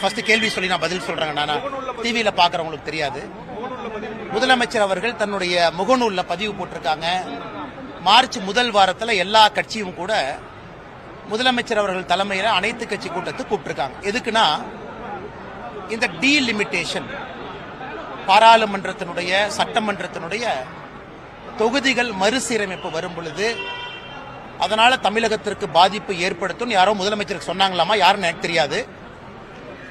First கேள்வி சொல்லி நான் பதில் சொல்றேங்க நானா. டிவியில பாக்குறவங்களுக்கு தெரியாது. முதலமைச்சர் அவர்கள் தன்னுடைய முகநூல்ல பதிவு போட்டிருக்காங்க. மார்ச் முதல் வாரத்துல எல்லா கட்சியும் கூட முதலமைச்சர் அவர்கள் தலைமையில அனைத்து கட்சி கூட்டத்துக்கு கூப்பிட்டுருக்காங்க. எதுக்குன்னா இந்த டீலிமிட்டேஷன் பாராளுமன்றத்தினுடைய சட்டமன்றத்தினுடைய தொகுதிகள் மறுசீரமைப்பு வரும் பொழுது அதனால தமிழகத்திற்கு பாதிப்பு ஏற்படுத்தும் யாரோ முதலமைச்சருக்கு சொன்னாங்களாமா? யாருன்னு எனக்கு தெரியாது.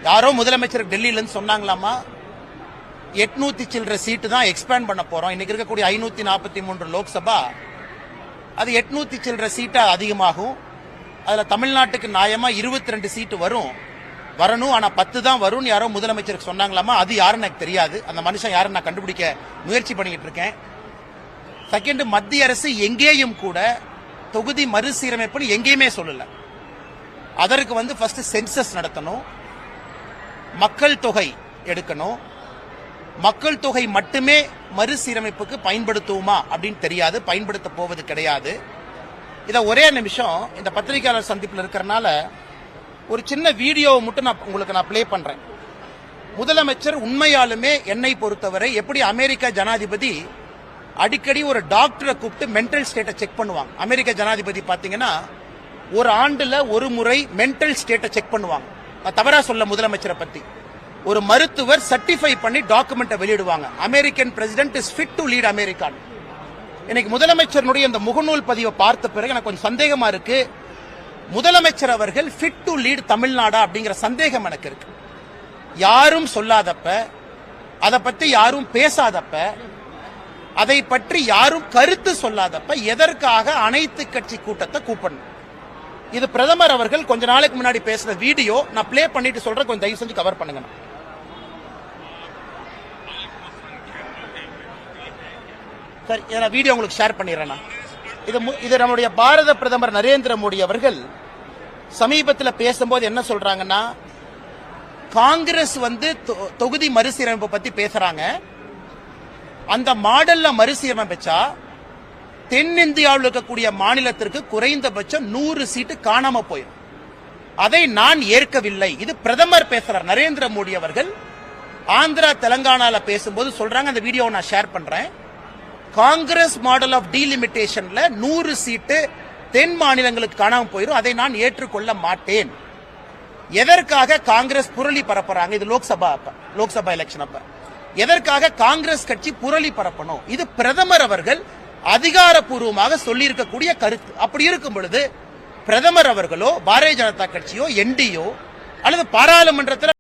யாரோ முதலமைச்சர் டெல்லியிலேருந்து சொன்னாங்களாமா எட்நூத்தி சில்லற சீட்டு தான் எக்ஸ்பேண்ட் பண்ண போறோம். இன்னைக்கு இருக்கக்கூடிய ஐநூத்தி நாற்பத்தி மூன்று லோக்சபா அது எட்நூத்தி சில்லற சீட்டா அதிகமாகும். அதுல தமிழ்நாட்டுக்கு நியாயமா இருபத்தி ரெண்டு சீட்டு வரும். வரணும் ஆனா பத்து தான் வரும்னு யாரோ முதலமைச்சருக்கு சொன்னாங்களாமா அது யாருன்னு எனக்கு தெரியாது. அந்த மனுஷன் யாரும் நான் கண்டுபிடிக்க முயற்சி பண்ணிக்கிட்டு இருக்கேன். செகண்ட் மத்திய அரசு எங்கேயும் கூட தொகுதி மறுசீரமைப்புன்னு எங்கேயுமே சொல்லல. அதற்கு வந்து ஃபர்ஸ்ட் சென்சஸ் நடத்தணும். மக்கள் தொகை எடுக்கணும். மக்கள் தொகை மட்டுமே மறுசீரமைப்புக்கு பயன்படுத்துவோமா அப்படின்னு தெரியாது பயன்படுத்த போவது கிடையாது. இதை ஒரே நிமிஷம் இந்த பத்திரிகையாளர் சந்திப்பில் இருக்கிறனால ஒரு சின்ன வீடியோவை மட்டும் நான் உங்களுக்கு நான் ப்ளே பண்றேன். முதலமைச்சர் உண்மையாலுமே என்னை பொறுத்தவரை எப்படி அமெரிக்க ஜனாதிபதி அடிக்கடி ஒரு டாக்டரை கூப்பிட்டு மென்டல் ஸ்டேட்டை செக் பண்ணுவாங்க. அமெரிக்க ஜனாதிபதி பார்த்தீங்கன்னா ஒரு ஆண்டில் ஒரு முறை மென்டல் ஸ்டேட்டை செக் பண்ணுவாங்க. தவறா சொல்ல முதலமைச்சரை பத்தி. ஒரு மருத்துவர் சர்டிஃபை பண்ணி டாக்குமெண்ட்டை வெளியிடுவாங்க. American president is fit to lead America இன்னைக்கு முதலமைச்சருடைய இந்த முகநூல் பதிவை பார்த்த பிறகு எனக்கு கொஞ்சம் சந்தேகமா இருக்கு. முதலமைச்சர் அவர்கள் ஃபிட் டு லீட் தமிழ்நாடா அப்படிங்கிற சந்தேகம் எனக்கு இருக்கு. யாரும் சொல்லாதப்ப அதை பத்தி யாரும் பேசாதப்ப அதை பற்றி யாரும் கருத்து சொல்லாதப்ப எதற்காக அனைத்து கட்சி கூட்டத்தை கூப்பிடணும்? இது பிரதமர் அவர்கள் கொஞ்ச நாளைக்கு முன்னாடி பேசுற வீடியோ. நான் ப்ளே பண்ணிட்டு சொல்றேன். கொஞ்சம் தயவு செஞ்சு கவர் பண்ணுங்க. சரி இதை நான் வீடியோ உங்களுக்கு ஷேர் பண்ணிடுறேன் இது மு- இது நம்முடைய பாரத பிரதமர் நரேந்திர மோடி அவர்கள் சமீபத்தில் பேசும்போது என்ன சொல்றாங்கன்னா காங்கிரஸ் வந்து தொ- தொகுதி மறுசீரமைப்பு பத்தி பேசுறாங்க. அந்த மாடல்ல மறுசீரமைப்பா தென்னிந்தியாவில் இருக்கக்கூடிய மாநிலத்திற்கு குறைந்தபட்சம் நூறு சீட்டு காணாம போயிடும். அதை நான் ஏற்கவில்லை. இது பிரதமர் பேசுறார் நரேந்திர மோடி அவர்கள். ஆந்திரா தெலங்கானால பேசும்போது சொல்றாங்க அந்த வீடியோவை நான் ஷேர் பண்றேன். காங்கிரஸ் மாடல் ஆஃப் டீலிமிட்டேஷன்ல நூறு சீட்டு தென் மாநிலங்களுக்கு காணாமல் போயிடும். அதை நான் ஏற்றுக்கொள்ள மாட்டேன். எதற்காக காங்கிரஸ் புரளி பரப்புறாங்க? இது லோக்சபா அப்ப லோக்சபா எலெக்ஷன் அப்ப. எதற்காக காங்கிரஸ் கட்சி புரளி பரப்பணும்? இது பிரதமர் அவர்கள் அதிகாரப்பூர்வமாக சொல்லியிருக்கக்கூடிய கருத்து. அப்படி இருக்கும் பொழுது பிரதமர் அவர்களோ பாரதிய ஜனதா கட்சியோ என்டியோ அல்லது பாராளுமன்றத்தில்